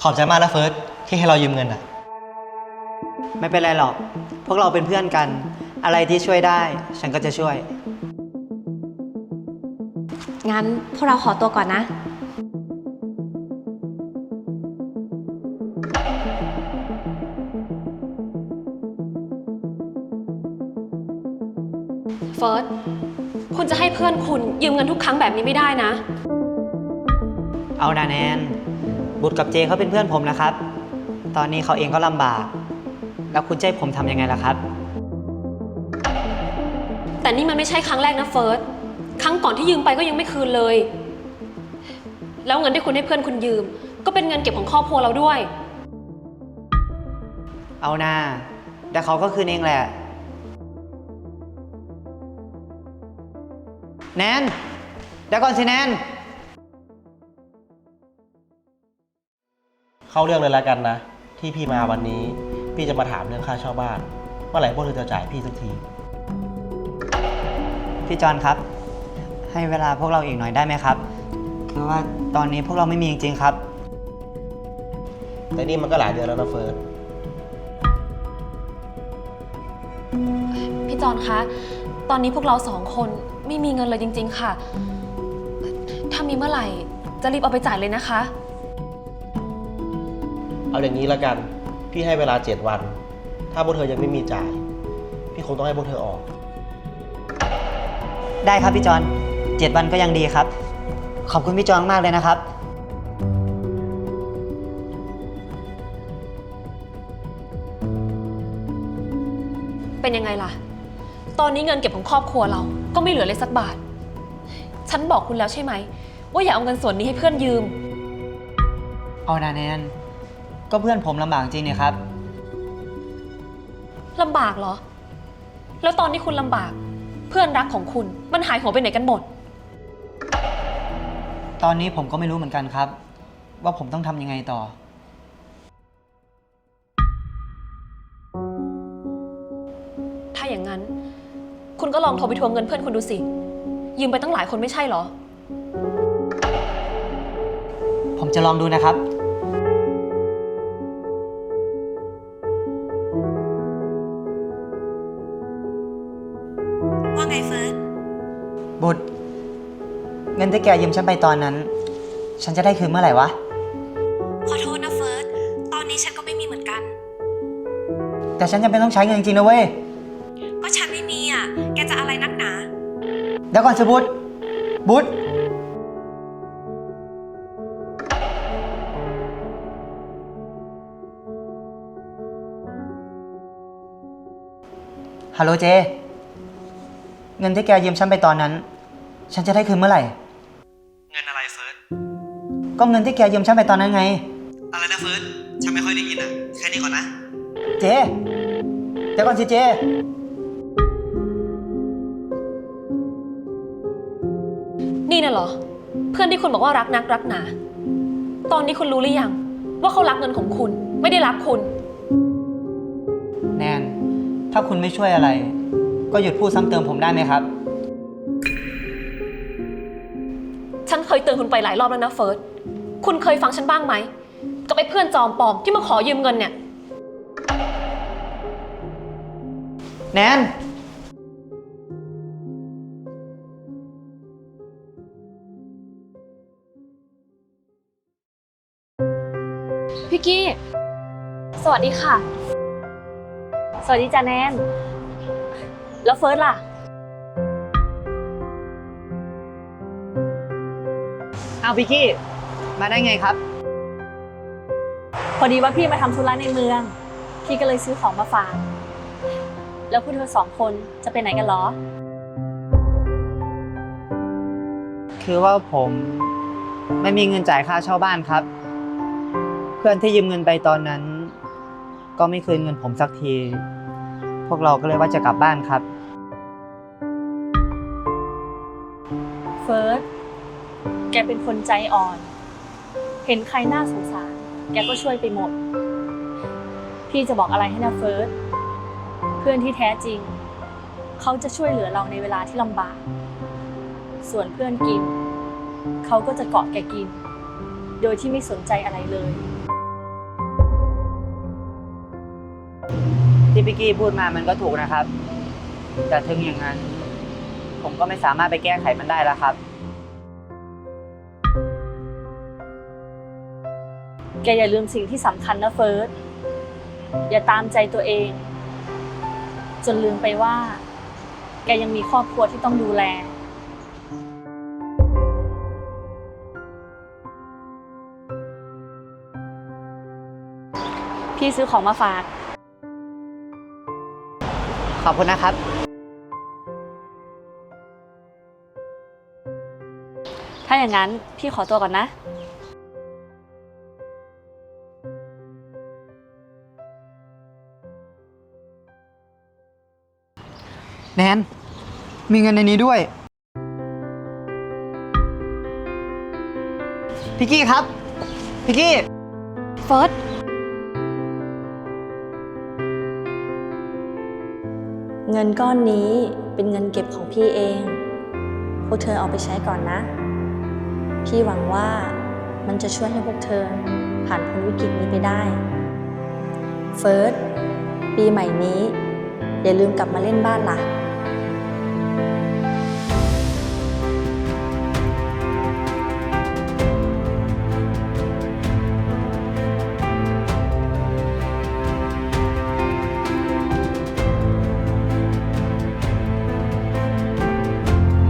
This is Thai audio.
ขอบใจมากนะเฟิร์สที่ให้เรายืมเงินอะ ไม่เป็นไรหรอก พวกเราเป็นเพื่อนกัน อะไรที่ช่วยได้ ฉันก็จะช่วย งั้นพวกเราขอตัวก่อนนะ เฟิร์ส คุณจะให้เพื่อนคุณยืมเงินทุกครั้งแบบนี้ไม่ได้นะ เอานาแนน บุตรกับเจเขาเป็นเพื่อนผมนะครับ ตอนนี้เขาเองก็ลำบาก แล้วคุณจะให้ผมทำยังไงล่ะครับ แต่นี่มันไม่ใช่ครั้งแรกนะเฟิร์ส ครั้งก่อนที่ยืมไปก็ยังไม่คืนเลย แล้วเงินที่คุณให้เพื่อนคุณยืม ก็เป็นเงินเก็บของครอบครัวเราด้วย เอาหน้าแต่เขาก็คืนเองแหละ แนนเดี๋ยวก่อนสิแนน เข้าเรื่องเลยแล้วกันนะ ที่พี่มาวันนี้ พี่จะมาถามเรื่องค่าเช่าบ้าน เมื่อไหร่พวกเธอจะจ่ายพี่สักที พี่จอนครับ ให้เวลาพวกเราอีกหน่อยได้ไหมครับ คือว่าตอนนี้พวกเราไม่มีจริงๆครับ แต่นี่มันก็หลายเดือนแล้วนะเฟิร์สพี่จอนคะ ตอนนี้พวกเราสองคนไม่มีเงินเลยจริง ๆ ค่ะ ถ้ามีเมื่อไหร่จะรีบเอาไปจ่ายเลยนะคะ เอาอย่างนี้แล้วกัน พี่ให้เวลา7วัน ถ้าพวกเธอยังไม่มีจ่าย พี่คงต้องให้พวกเธอออก ได้ครับพี่จอนเจ็ดวันก็ยังดีครับ ขอบคุณพี่จอนมากเลยนะครับ เป็นยังไงล่ะ ตอนนี้เงินเก็บของครอบครัวเราก็ไม่เหลือเลยสักบาท ฉันบอกคุณแล้วใช่ไหม ว่าอย่าเอาเงินส่วนนี้ให้เพื่อนยืม เอานาแนน ก็เพื่อนผมลำบากจริงเนี่ยครับ ลำบากเหรอ แล้วตอนที่คุณลำบาก เพื่อนรักของคุณมันหายหัวไปไหนกันหมด ตอนนี้ผมก็ไม่รู้เหมือนกันครับ ว่าผมต้องทำยังไงต่อ ถ้าอย่างนั้น คุณก็ลองโทรไปทวงเงินเพื่อนคุณดูสิ ยืมไปตั้งหลายคนไม่ใช่เหรอ ผมจะลองดูนะครับ ที่แกยืมฉันไปตอนนั้น ฉันจะได้คืนเมื่อไหร่วะ ขอโทษนะเฟิร์ส ตอนนี้ฉันก็ไม่มีเหมือนกัน แต่ฉันจำเป็นต้องใช้เงินจริงๆนะเว้ย ก็ฉันไม่มีอะ แกจะอะไรนักหนา เดี๋ยวก่อนสิบุตรบุตรฮัลโหลเจ เงินที่แกยืมฉันไปตอนนั้น ฉันจะได้คืนเมื่อไหร่ ก็เงินที่แกยืมฉันไปตอนนั้นไง อะไรนะเฟิร์สฉันไม่ค่อยได้ยินอะ แค่นี้ก่อนนะ เจเดี๋ยวก่อนสิเจ นี่น่ะเหรอ เพื่อนที่คุณบอกว่ารักนักรักหนา ตอนนี้คุณรู้หรือยัง ว่าเขารักเงินของคุณ ไม่ได้รักคุณ แนน ถ้าคุณไม่ช่วยอะไร ก็หยุดพูดซ้ำเติมผมได้ไหมครับ ฉันเคยเตือนคุณไปหลายรอบแล้วนะเฟิร์ส คุณเคยฟังฉันบ้างไหม กับไอ้เพื่อนจอมปลอมที่มาขอยืมเงินเนี่ย แนน พี่กี้ สวัสดีค่ะ สวัสดีจ้าแนน แล้วเฟิร์สล่ะ อาพี่กี้ มาได้ไงครับ พอดีว่าพี่มาทำธุระในเมือง พี่ก็เลยซื้อของมาฝาก แล้วพวกเธอสองคนจะไปไหนกันเหรอ คือว่าผมไม่มีเงินจ่ายค่าเช่าบ้านครับ เพื่อนที่ยืมเงินไปตอนนั้น ก็ไม่คืนเงินผมสักที พวกเราก็เลยว่าจะกลับบ้านครับ เฟิร์ส แกเป็นคนใจอ่อน เห็นใครน่าสงสาร แกก็ช่วยไปหมด พี่จะบอกอะไรให้นะเฟิร์ส เพื่อนที่แท้จริง เขาจะช่วยเหลือเราในเวลาที่ลำบาก ส่วนเพื่อนกิน เขาก็จะเกาะแกกิน โดยที่ไม่สนใจอะไรเลย ที่พี่กี้พูดมามันก็ถูกนะครับ แต่ถึงอย่างนั้น ผมก็ไม่สามารถไปแก้ไขมันได้แล้วครับ แกอย่าลืมสิ่งที่สำคัญนะเฟิร์ส อย่าตามใจตัวเอง จนลืมไปว่า แกยังมีครอบครัวที่ต้องดูแล พี่ซื้อของมาฝาก ขอบคุณนะครับ ถ้าอย่างนั้นพี่ขอตัวก่อนนะ แนน มีเงินในนี้ด้วยพี่กี้ครับพี่กี้ เฟิร์สเงินก้อนนี้เป็นเงินเก็บของพี่เอง พวกเธอเอาไปใช้ก่อนนะ พี่หวังว่ามันจะช่วยให้พวกเธอผ่านพ้นวิกฤตนี้ไปได้ เฟิร์สปีใหม่นี้ อย่าลืมกลับมาเล่นบ้านล่ะ